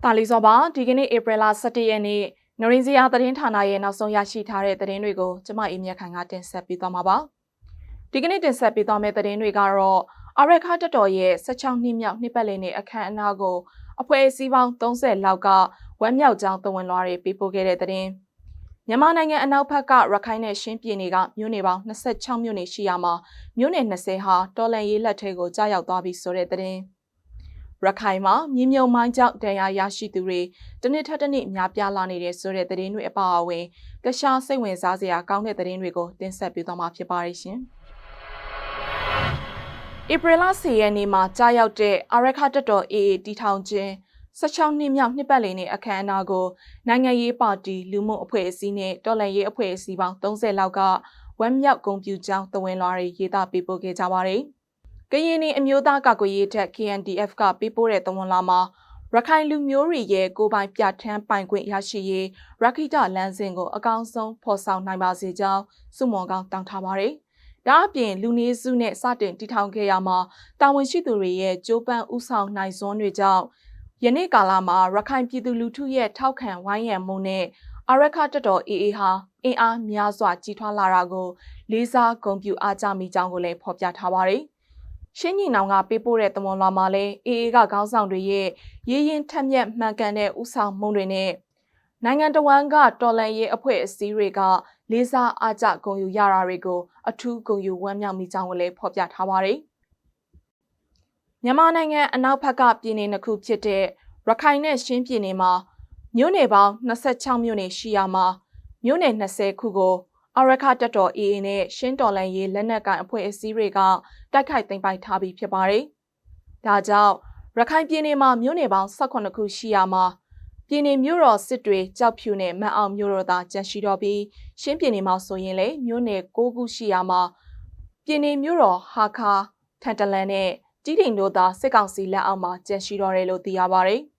။တာလီစောပါဒီကနေ့ဧပြီလ17ရက်နေ့နရင်းစရာသတင်းဌာနရဲ့နောက်ဆုံးရရှိထားတဲ့သတင်းတွေကိုကျမအေးမြတ်ခိုင်ကတင်ဆက်ပေးသွားမှာပါ။ဒီကနေ့တင်ဆက်ပေးသွားမယ့်သတင်းတွေကတော့အရက်ခါတက်တော်ရဲ့16နှစ်မြောက်နှစ်ပတ်လည်နေ့အခမ်းအနားကိုအဖွဲ့အစည်းပေါင်း30လောက်ကဝမ်းမြောက်ကြောင်းသဝင်လွှာတွေပေးပို့ခဲ့တဲ့သတင်း။မြန်မာနိုင်ငံအနောက်ဘက်ကရခိုင်နဲ့ရှင်းပြည်နယ်ကမြို့နယ်ပေါင်း26မြို့နယ်ရှိရာမှာမြို့နယ်20ဟာတော်လန်ရေးလက်ထဲကိုကြားရောက်သွားပြီဆိုတဲ့သတင်း။ ရခိုင်မှာမြင်းမြုံမိုင်းကြောင့်တရားရရှိသူတွေတနစ်ထက်တနစ်များပြားလာနေတဲ့ဆိုတဲ့သတင်းတွေအပါအဝင်တခြားစိတ်ဝင်စားစရာကောင်းတဲ့သတင်းတွေကိုတင်ဆက်ပေးသွားမှာဖြစ်ပါရှင်။ဧပြီလ10ရက်နေ့မှာကြားရောက်တဲ့အာရခတက်တော် AA တီထောင်ခြင်း16နှစ်မြောက်နှစ်ပတ်လည်နေ့အခမ်းအနားကိုနိုင်ငံရေးပါတီလူမှုအဖွဲ့အစည်းနဲ့တော်လှန်ရေးအဖွဲ့အစည်းပေါင်း30လောက်ကဝမ်းမြောက်ဂုဏ်ပြုကြောင်းသဝင်လွှာတွေရေးသားပေးပို့ခဲ့ကြပါတယ်။ ကရင်နီအမျိုးသားကာကွယ်ရေးတပ် KNDF ကပေးပို့တဲ့သဝန်လာမှာရခိုင်လူမျိုးတွေရဲ့ကိုပိုင်ပြဋ္ဌာန်းပိုင်ခွင့်ရရှိရေးရခိတလမ်းစဉ်ကိုအကောင်းဆုံးဖော်ဆောင်နိုင်ပါစေကြောင်းစုမွန်ကောင်းတောင်းထားပါတယ်။ဒါအပြင်လူနည်းစုနဲ့စတင်တည်ထောင်ခဲ့ရမှာတာဝန်ရှိသူတွေရဲ့ကြိုးပမ်းဥဆောင်နိုင်စွမ်းတွေကြောင့်ယနေ့ကာလမှာရခိုင်ပြည်သူလူထုရဲ့ထောက်ခံဝိုင်းရံမှုနဲ့အရက်ခတတော် AA ဟာအင်အားများစွာကြီးထွားလာတာကိုလေးစားဂုဏ်ပြုအားကြမိကြောင်းကိုလည်းဖော်ပြထားပါတယ်။ ရှင်းညီနောင်ကပေးပို့တဲ့တမွန်လွှာမှာလည်းအေအေကခေါင်းဆောင်တွေရဲ့ရေးရင်ထက်မြက်မှန်ကန်တဲ့ဥဆောင်မှုတွေနဲ့နိုင်ငံတော်ဝန်ကတော်လန်ရေးအဖွဲ့အစည်းတွေကလေးစားအားကြဂုဏ်ယူရတာတွေကိုအထူးဂုဏ်ယူဝမ်းမြောက်မိကြောင်းကိုလည်းဖော်ပြထားပါတယ်။မြန်မာနိုင်ငံအနောက်ဘက်ကပြည်နယ်နှစ်ခုဖြစ်တဲ့ရခိုင်နဲ့ရှမ်းပြည်နယ်မှာမြို့နယ်ပေါင်း26မြို့နယ်ရှိရာမှာမြို့နယ်20ခုကို အရခတက်တော် AA နဲ့ရှင်းတော်လန်ရေးလက်နက်ကိုင်အဖွဲ့အစည်းတွေကတိုက်ခိုက်သိမ်းပိုက်ထားပြီးဖြစ်ပါတယ်။ဒါကြောင့်ရခိုင်ပြည်နယ်မှာမြို့နယ်ပေါင်း18ခုရှိရာမှာပြည်နယ်မြို့တော်စစ်တွေကြောက်ဖြူနဲ့မန်အောင်မြို့တော်သာကျန်ရှိတော့ပြီးရှင်းပြည်နယ်မှာဆိုရင်လေမြို့နယ်6ခုရှိရာမှာပြည်နယ်မြို့တော်ဟာခါထန်တလန်နဲ့ကြီးတိန်တို့သာစစ်ကောင်စီလက်အောက်မှာကျန်ရှိတော့တယ်လို့သိရပါတယ်။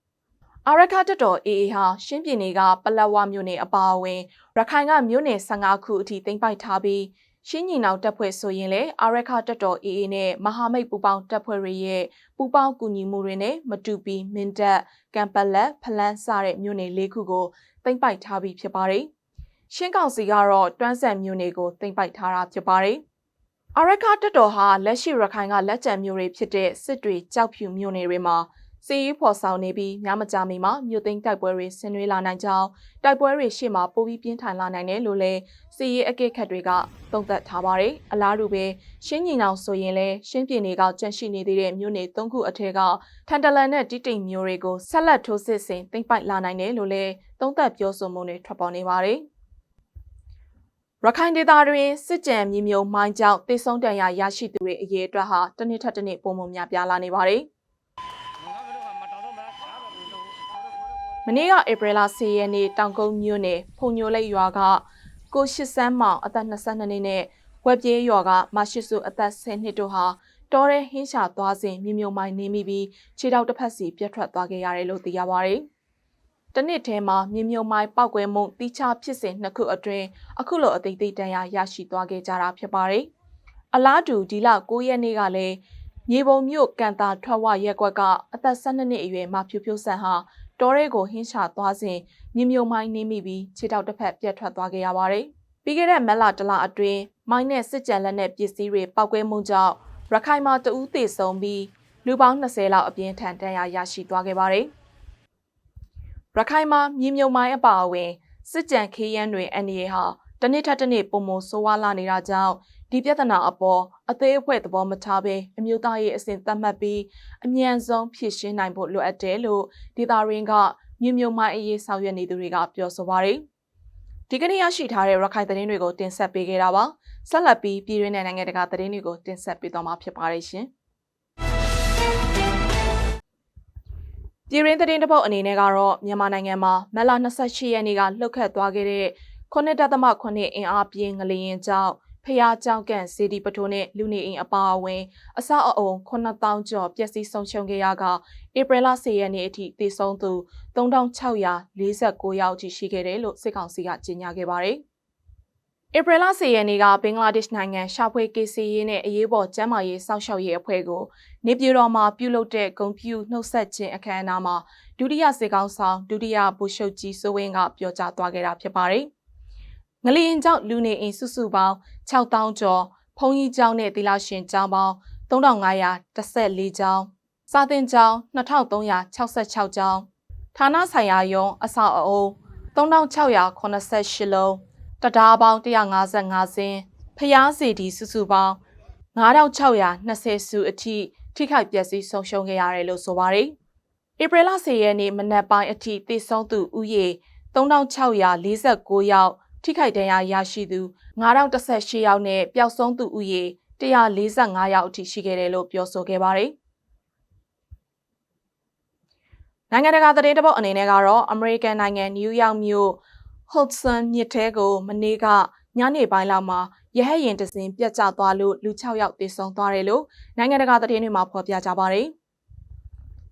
အာရခတက်တော် AA ဟာရှင်းပြည်နယ်ကပလက်ဝမြို့နယ်အပါအဝင်ရခိုင်ကမြို့နယ်15ခုအထိသိမ်းပိုက်ထားပြီးရှင်းညီနောင်တပ်ဖွဲ့ဆိုရင်လည်းအာရခတက်တော် AA နဲ့မဟာမိတ်ပူပေါင်းတပ်ဖွဲ့တွေရဲ့ပူပေါင်းကူညီမှုတွေနဲ့မတူပီမင်းတပ်ကံပလက်ဖလန်းစတဲ့မြို့နယ်၄ခုကိုသိမ်းပိုက်ထားပြီးဖြစ်ပါတယ်။ရှင်းကောင်စီကတော့တွန်းဆန်မြို့နယ်ကိုသိမ်းပိုက်ထားတာဖြစ်ပါတယ်။အာရခတက်တော်ဟာလက်ရှိရခိုင်ကလက်ကျန်မြို့တွေဖြစ်တဲ့စစ်တွေကြောက်ဖြူမြို့နယ်တွေမှာ စီရေးဖော်ဆောင်နေပြီးညမကြမီမှာမြို့သိမ်းတိုက်ပွဲတွေဆင်နွှဲလာနိုင်ကြောင်းတိုက်ပွဲတွေရှေ့မှာပိုပြီးပြင်းထန်လာနိုင်တယ်လို့လည်းစီရေးအကဲခတ်တွေကသုံးသပ်ထားပါတယ်။အလားတူပဲရှင်းညီနောင်ဆိုရင်လည်းရှင်းပြည်နယ်ကကြန့်ရှိနေသေးတဲ့မြို့နယ်၃ခုအထက်ကထန်တလန်နဲ့တိတိမ်မြို့တွေကိုဆက်လက်ထိုးစစ်ဆင်သိမ်းပိုက်လာနိုင်တယ်လို့လည်းသုံးသပ်ပြောဆိုမှုတွေထွက်ပေါ်နေပါတယ်။ရခိုင်ဒေသတွင်စစ်ကြံမြေမြုံမိုင်းကြောင့်တေဆုံးတန်ရာရရှိသူတွေအရေးအတွက်ဟာတစ်နှစ်ထက်တစ်နှစ်ပုံမှန်များပြားလာနေပါတယ်။ မနေ့ကဧပြီလ10ရက်နေ့တောင်ကုန်းမြို့နယ်ဖုန်ညိုလိတ်ရွာကကိုရှိစန်းမောင်အသက်22နှစ်နဲ့ဝက်ပြေးရွာကမရှိစုအသက်10နှစ်တို့ဟာတောရဲဟင်းရှာသွားစဉ်မြမြုံမိုင်းနေမိပြီးခြေထောက်တစ်ဖက်စီပြတ်ထွက်သွားခဲ့ရတယ်လို့သိရပါတယ်။တနစ်ထဲမှာမြမြုံမိုင်းပောက်ကွဲမှုတိချဖြစ်စဉ်နှစ်ခုအတွင်းအခုလိုအသိသိတန်ရာရရှိသွားခဲ့ကြတာဖြစ်ပါတယ်။အလားတူဒီလ9ရက်နေ့ကလည်းမြေပုံမြို့ကန်တာထွက်ဝရက်ကွက်ကအသက်12နှစ်အရွယ်မဖြူဖြိုးဆန်ဟာ တောရဲကိုဟင်းချသွားစဉ်မြမြုံမိုင်းနေမိပြီးခြေထောက်တစ်ဖက်ပြတ်ထွက်သွားခဲ့ရပါတယ်။ပြီးခဲ့တဲ့မက်လာတလအတွင်းမိုင်းနဲ့စစ်ကြံလက်နဲ့ပစ္စည်းတွေပောက်ကွဲမှုကြောင့်ရခိုင်မှာတဦးသေဆုံးပြီးလူပေါင်း20လောက်အပြင်းထန်ဒဏ်ရာရရှိသွားခဲ့ပါတယ်။ရခိုင်မှာမြမြုံမိုင်းအပါအဝင်စစ်ကြံခေးရန်တွေအန်ဒီဟာ တနေ့ထက်တနေ့ပုံမဆိုးဝါးလာနေတာကြောင့်ဒီပြဿနာအပေါ်အသေးအဖွဲသဘောမထားဘဲအမျိုးသားရေးအစဉ်သတ်မှတ်ပြီးအမြန်ဆုံးဖြည့်ရှင်းနိုင်ဖို့လိုအပ်တယ်လို့ဒေတာရင်းကမြမြုံမိုင်းအရေးဆောင်ရွက်နေသူတွေကပြောဆိုပါတယ်။ဒီကနေ့ရရှိထားတဲ့ရခိုင်သတင်းတွေကိုတင်ဆက်ပေးခဲ့တာပါ။ဆက်လက်ပြီးပြည်တွင်းနဲ့နိုင်ငံတကာသတင်းတွေကိုတင်ဆက်ပေးသွားမှာဖြစ်ပါတယ်ရှင်။ပြည်ရင်းသတင်းတစ်ပုတ်အနေနဲ့ကတော့မြန်မာနိုင်ငံမှာမလ28ရက်နေ့ကလှုပ်ခတ်သွားခဲ့တဲ့ 9.8အင်အားပြင်းငလျင်ကြောင့်ဖျားကြောင်ကန်စီဒီပထိုးနဲ့လူနေအိမ်အပါအဝင်အဆောက်အအုံ9000ကျော်ပျက်စီးဆုံးရှုံးခဲ့ရကဧပြီလ10ရက်နေ့အထိတည်ဆုံးသူ3649ယောက်အထိရှိခဲ့တယ်လို့စစ်ကောင်စီကကြေညာခဲ့ပါတယ်ဧပြီလ10ရက်နေ့ကဘင်္ဂလားဒေ့ရှ်နိုင်ငံရှာဖွေကေစီရေးနဲ့အရေးပေါ်ကျန်းမာရေးစောင့်ရှောက်ရေးအဖွဲ့ကိုနေပြည်တော်မှာပြုလုပ်တဲ့ဂုံပြူနှုတ်ဆက်ခြင်းအခမ်းအနားမှာဒုတိယစေကောင်းဆောင်ဒုတိယဗိုလ်ချုပ်ကြီးစိုးဝင်းကပြောကြားသွားခဲ့တာဖြစ်ပါတယ်။ ငလျင်ကြောင့်လူနေအိမ်စုစုပေါင်း6000ကျော်ဖုံကြီးကျောင်းနဲ့သီလရှင်ကျောင်းပေါင်း3514ကျောင်းစာသင်ကျောင်း2366ကျောင်းဌာနဆိုင်ရာယုံအဆောက်အအုံ3688လုံးတရားပေါင်း155စင်းဖျားစီဒီစုစုပေါင်း9620စုအထိထိခိုက်ပျက်စီးဆုံးရှုံးခဲ့ရတယ်လို့ဆိုပါတယ်။ဧပြီလ10ရက်နေ့မနက်ပိုင်းအထိသေဆုံးသူဦးရေ3649ယောက် ထိခိုက်ဒဏ်ရာရရှိသူ9018ယောက်နဲ့ပျောက်ဆုံးသူဦးရေ145ယောက်အထိရှိခဲ့တယ်လို့ပြောဆိုခဲ့ပါတယ်။နိုင်ငံတကာသတင်းတပုတ်အနေနဲ့ကတော့အမေရိကန်နိုင်ငံနယူးယောက်မြို့ Hudson မြစ်ထဲကိုမနေ့ကညနေပိုင်းလောက်မှာရဟတ်ယာဉ်တစ်စင်းပြတ်ကျသွားလို့လူ6ယောက်သေဆုံးသွားတယ်လို့နိုင်ငံတကာသတင်းတွေမှာဖော်ပြကြပါတယ်။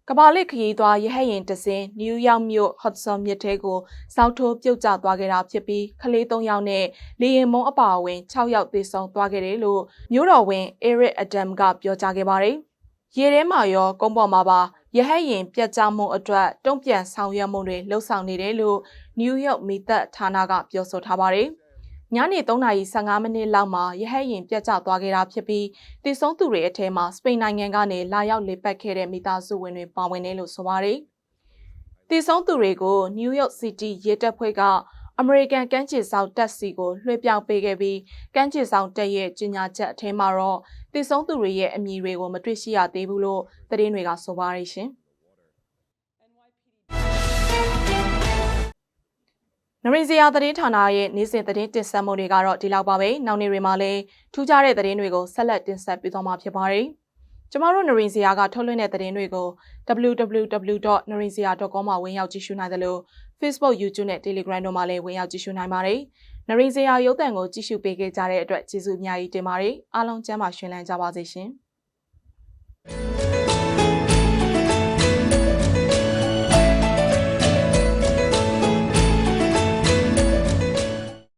ကဘာလစ်ခရီးသွားရဟတ်ယာဉ်တစ်စင်းနယူးယောက်မြို့ Hudson မြစ်ထဲကိုစောက်ထိုးပြုတ်ကျသွားခဲ့တာဖြစ်ပြီးကလေး3ယောက်နဲ့လေယာဉ်မုံအပါအဝင်6ယောက်သေဆုံးသွားခဲ့တယ်လို့မြို့တော်ဝန် Eric Adam ကပြောကြားခဲ့ပါတယ်။ရေထဲမှာရောကုန်းပေါ်မှာပါရဟတ်ယာဉ်ပြတ်ကျမှုအတွက်တုံ့ပြန်ဆောင်ရွက်မှုတွေလှုပ်ဆောင်နေတယ်လို့နယူးယောက်မိသက်ဌာနကပြောဆိုထားပါတယ်။ ညနေ3:15မိနစ်လောက်မှာရဟတ်ယာဉ်ပြတ်ကျသွားခဲ့တာဖြစ်ပြီးတည်ဆုံးသူတွေအထက်မှာစပိန်နိုင်ငံကနေလာရောက်လေပတ်ခဲ့တဲ့မိသားစုဝင်တွေပါဝင်တယ်လို့ဆိုပါတယ်။တည်ဆုံးသူတွေကိုနယူးယောက်စီးတီးရဲတပ်ဖွဲ့ကအမေရိကန်ကမ်းခြေဆောင်တပ်စီကိုလွှဲပြောင်းပေးခဲ့ပြီးကမ်းခြေဆောင်တပ်ရဲ့ကြီးညာချက်အထင်းမှာတော့တည်ဆုံးသူတွေရဲ့အမည်တွေကိုမတွေ့ရှိရသေးဘူးလို့သတင်းတွေကဆိုပါတယ်ရှင်။ နရီဇီယာသတင်းဌာနရဲ့နေ့စဉ်သတင်းတင်ဆက်မှုတွေကတော့ဒီလောက်ပါပဲ။နောက်နေ့တွေမှာလည်းထူးခြားတဲ့သတင်းတွေကိုဆက်လက်တင်ဆက်ပေးသွားမှာဖြစ်ပါတယ်။ကျမတို့နရင်စရာကထုတ်လွှင့်တဲ့သတင်းတွေကို www.narinsia.com မှာဝင်ရောက်ကြည့်ရှုနိုင်တယ်လို့ Facebook, YouTube နဲ့ Telegram တို့မှာလည်းဝင်ရောက်ကြည့်ရှုနိုင်ပါတယ်။နရင်စရာရုပ်သံကိုကြည့်ရှုပေးခဲ့ကြတဲ့အတွက်ကျေးဇူးအများကြီးတင်ပါတယ်။အားလုံးကျမ်းမာရှင်လန်းကြပါစေရှင်။